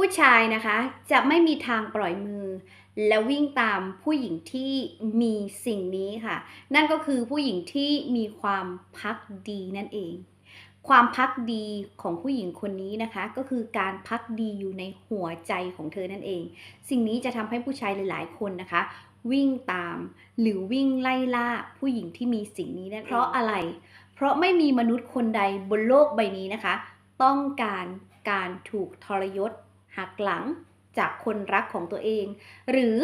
ผู้ชายนะคะจะไม่มีทางปล่อยมือ และวิ่งตามผู้หญิงที่มีสิ่งนี้ค่ะ นั่นก็คือผู้หญิงที่มีความพักดีนั่นเอง ความพักดีของผู้หญิงคนนี้นะคะ ก็คือการพักดีอยู่ในหัวใจของเธอนั่นเอง สิ่งนี้จะทำให้ผู้ชายหลาย ๆ คนนะคะ วิ่งตามหรือวิ่งไล่ล่าผู้หญิงที่มีสิ่งนี้นะเพราะอะไร เพราะไม่มีมนุษย์คนใดบนโลกใบนี้นะคะ ต้องการการถูกทรยศ หักหลังจากคนรักของตัวเอง หรือ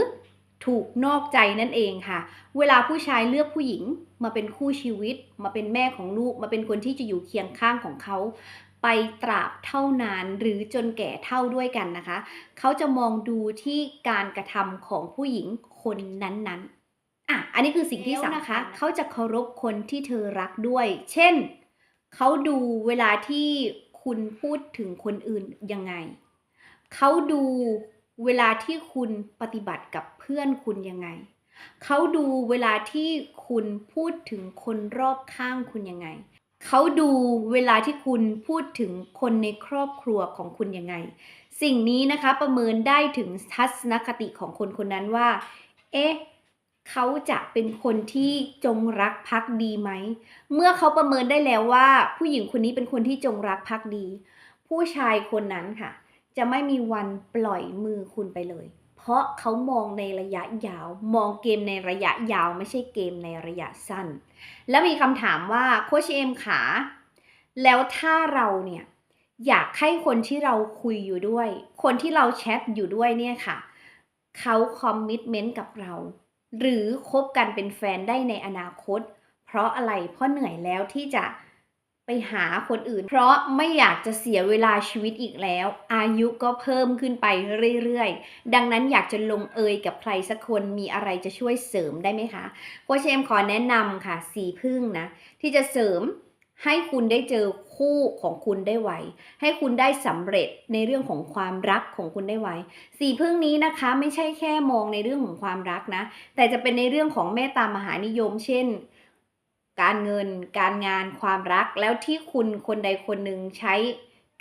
ถูกนอกใจนั่นเองค่ะ เวลาผู้ชายเลือกผู้หญิงมาเป็นคู่ชีวิต มาเป็นแม่ของลูก มาเป็นคนที่จะอยู่เคียงข้างของเขาไปตราบเท่านานหรือจนแก่เท่าด้วยกันนะคะ เขาจะมองดูที่การกระทำของผู้หญิงคนนั้นๆอะอันนี้คือสิ่งที่สำคัญเขาจะเคารพคนที่เธอรักด้วย เช่น เขาดูเวลาที่คุณพูดถึงคนอื่นยังไง เขาดูเวลาที่คุณปฏิบัติกับเพื่อนคุณยังไง เขาดูเวลาที่คุณพูดถึงคนรอบข้างคุณยังไง เขาดูเวลาที่คุณพูดถึงคนในครอบครัวของคุณยังไง สิ่งนี้นะคะประเมินได้ถึงทัศนคติของคนคนนั้นว่า เอ๊ะเขาจะเป็นคนที่จงรักภักดีไหม เมื่อเขาประเมินได้แล้วว่า ผู้หญิงคนนี้เป็นคนที่จงรักภักดี ผู้ชายคนนั้นค่ะ จะไม่มีวันปล่อยมือคุณไปเลย เพราะเขามองในระยะยาว มองเกมในระยะยาวไม่ใช่เกมในระยะสั้น แล้วมีคำถามว่าโคชเอมขาแล้วถ้าเราเนี่ยอยากให้คนที่เราคุยอยู่ด้วย คนที่เราแชทอยู่ด้วยเนี่ยค่ะ เขาคอมมิชเมนต์กับเรา หรือคบกันเป็นแฟนได้ในอนาคต เพราะอะไรเพราะเหนื่อยแล้วที่จะ ไปหาคนอื่น เพราะไม่อยากจะเสียเวลาชีวิตอีกแล้ว อายุก็เพิ่มขึ้นไปเรื่อยๆ ดังนั้นอยากจะลงเอยกับใครสักคนมีอะไรจะช่วยเสริมได้ไหมคะโคชเอมขอแนะนำค่ะ สีพึ่งนะ ที่จะเสริมให้คุณได้เจอคู่ของคุณได้ไว ให้คุณได้สำเร็จในเรื่องของความรักของคุณได้ไว สีพึ่งนี้นะคะไม่ใช่แค่มองในเรื่องของความรักนะ แต่จะเป็นในเรื่องของเมตตามหานิยม เช่น การเงิน การงานความรักแล้วที่คุณคนใดคนหนึ่งใช้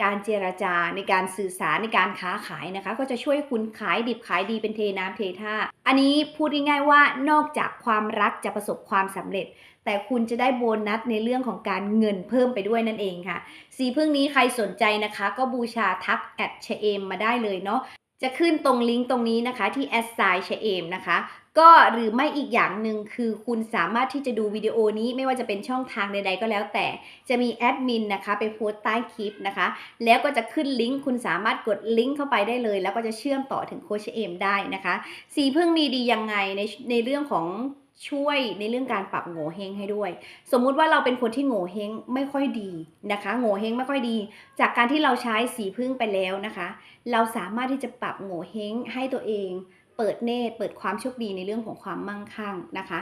การเจรจาในการสื่อสารในการค้าขายนะคะ ก็จะช่วยคุณขายดิบขายดีเป็นเทน้ำเทท่า อันนี้พูดง่ายๆว่านอกจากความรักจะประสบความสำเร็จ แต่คุณจะได้โบนัสในเรื่องของการเงินเพิ่มไปด้วยนั่นเองค่ะ สีพึ่งนี้ใครสนใจนะคะ ก็บูชาทักแอดเชเอมมาได้เลยเนาะ จะขึ้นตรงลิงก์ตรงนี้นะคะที่ a s s i g n เชเอมนะคะ ก็หรือไม่อีกอย่างหนึ่งคือคุณสามารถที่จะดูวิดีโอนี้ไม่ว่าจะเป็นช่องทางใดๆก็แล้วแต่จะมีแอดมินนะคะไปโพสต์ใต้คลิปนะคะ แล้วก็จะขึ้นลิงก์คุณสามารถกดลิงก์เข้าไปได้เลย แล้วก็จะเชื่อมต่อถึงโคชเอมได้นะคะ สีพึ่งมีดียังไงในในเรื่องของ ช่วยในเรื่องการปรับโง่เฮงให้ด้วย สมมุติว่าเราเป็นคนที่โง่เฮงไม่ค่อยดีนะคะ โง่เฮงไม่ค่อยดี จากการที่เราใช้สีพึ่งไปแล้วนะคะ เราสามารถที่จะปรับโง่เฮงให้ตัวเอง เปิดเนตรเปิดความโชคดีในเรื่องของความมั่งคั่งนะคะ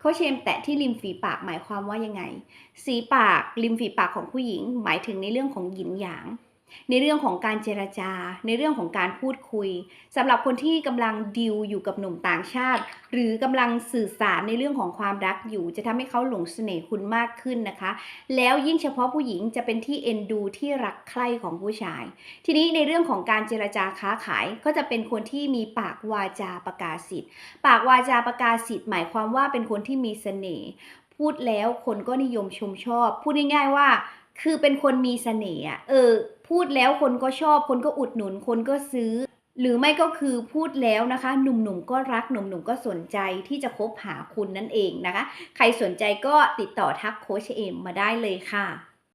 เขาเชมแตะที่ริมฝีปากหมายความว่ายังไง สีปากริมฝีปากของผู้หญิง หมายถึงในเรื่องของหยินหยาง ในเรื่องของการเจรจา ในเรื่องของการพูดคุยสำหรับคนที่กำลังดิวอยู่กับหนุ่มต่างชาติ หรือกำลังสื่อสารในเรื่องของความรักอยู่ จะทำให้เขาหลงเสน่ห์คุณมากขึ้นนะคะ แล้วยิ่งเฉพาะผู้หญิงจะเป็นที่เอ็นดูที่รักใคร่ของผู้ชาย ทีนี้ในเรื่องของการเจรจาค้าขายก็จะเป็นคนที่มีปากวาจาประกาศสิทธิ์ ปากวาจาประกาศสิทธิ์หมายความว่าเป็นคนที่มีเสน่ห์พูดแล้วคนก็นิยมชมชอบ พูดง่ายๆว่า คือเป็นคนมีเสน่ห์เออ พูดแล้วคนก็ชอบคนก็อุดหนุนคนก็ซื้อ หรือไม่ก็คือพูดแล้วนะคะ หนุ่มๆก็รักหนุ่มๆก็สนใจที่จะคบหาคุณนั่นเองนะคะ ใครสนใจก็ติดต่อทักโคชเอมมาได้เลยค่ะ